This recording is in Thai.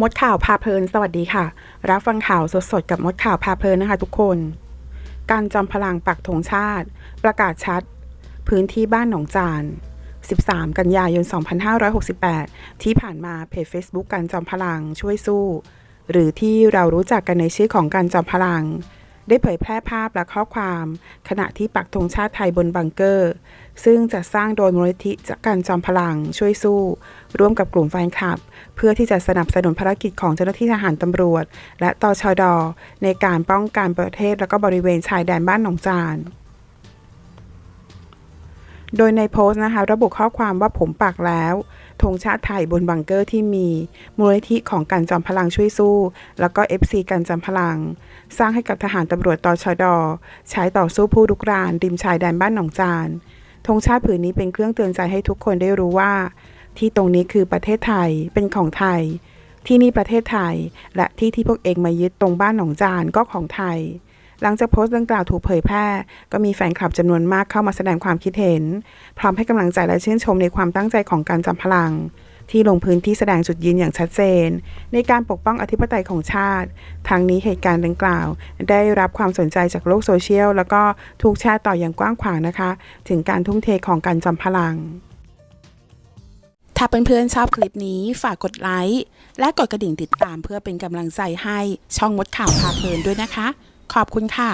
มดข่าวพาเพลินสวัสดีค่ะ รับฟังข่าวสดๆ กับมดข่าวพาเพลินนะคะทุกคน การจอมพลังปักธงชาติ ประกาศชัด พื้นที่บ้านหนองจาน 13 กันยายน 2568 ที่ผ่านมาเพจ Facebook การจอมพลังช่วยสู้ หรือที่เรารู้จักกันในชื่อของการจอมพลัง ได้เผยแพร่ภาพและข้อความ ขณะที่ปักธงชาติไทยบนบังเกอร์ ซึ่งจะสร้างโดยมูลนิธิจักการจอมพลังช่วยสู้ ร่วมกับกลุ่มแฟนคลับ เพื่อที่จะสนับสนุนภารกิจของเจ้าหน้าที่ทหารตำรวจ และตชด ในการป้องกันประเทศและก็บริเวณชายแดนบ้านหนองจาน โดยในโพสต์นะคะ ระบุข้อความว่าผมปักแล้วธงชาติไทยบนบังเกอร์ที่มี มูลนิธิของการจอมพลังช่วยสู้ แล้วก็ FC การจอมพลัง สร้างให้กับทหารตำรวจตชด ใช้ต่อสู้ผู้ลุกราน ริมชายแดนบ้านหนองจานธงชาติผืนนี้เป็นเครื่องเตือนใจให้ทุกคนได้รู้ว่า ที่ตรงนี้คือประเทศไทยเป็นของไทย ที่นี่ประเทศไทย และที่ที่พวกเองมายึดตรงบ้านหนองจานก็ของไทย หลังจากโพสต์ดังกล่าวถูกเผยแพร่ ก็มีแฟนคลับจำนวนมากเข้ามาแสดงความคิดเห็น พร้อมให้กำลังใจและชื่นชมในความตั้งใจของการจำพลัง ที่ลงพื้นที่แสดงจุดยืนอย่างชัดเจน ในการปกป้องอธิปไตยของชาติ ทางนี้เหตุการณ์ดังกล่าว ได้รับความสนใจจากโลกโซเชียล แล้วก็ถูกแชร์ต่ออย่างกว้างขวางนะคะ ถึงการทุ่มเทของการจำพลังถ้าเพื่อนๆชอบคลิปนี้ฝากกดไลค์และกดกระดิ่งติดตามเพื่อเป็นกำลังใจให้ช่องมดข่าวพาเพลินด้วยนะคะ ขอบคุณค่ะ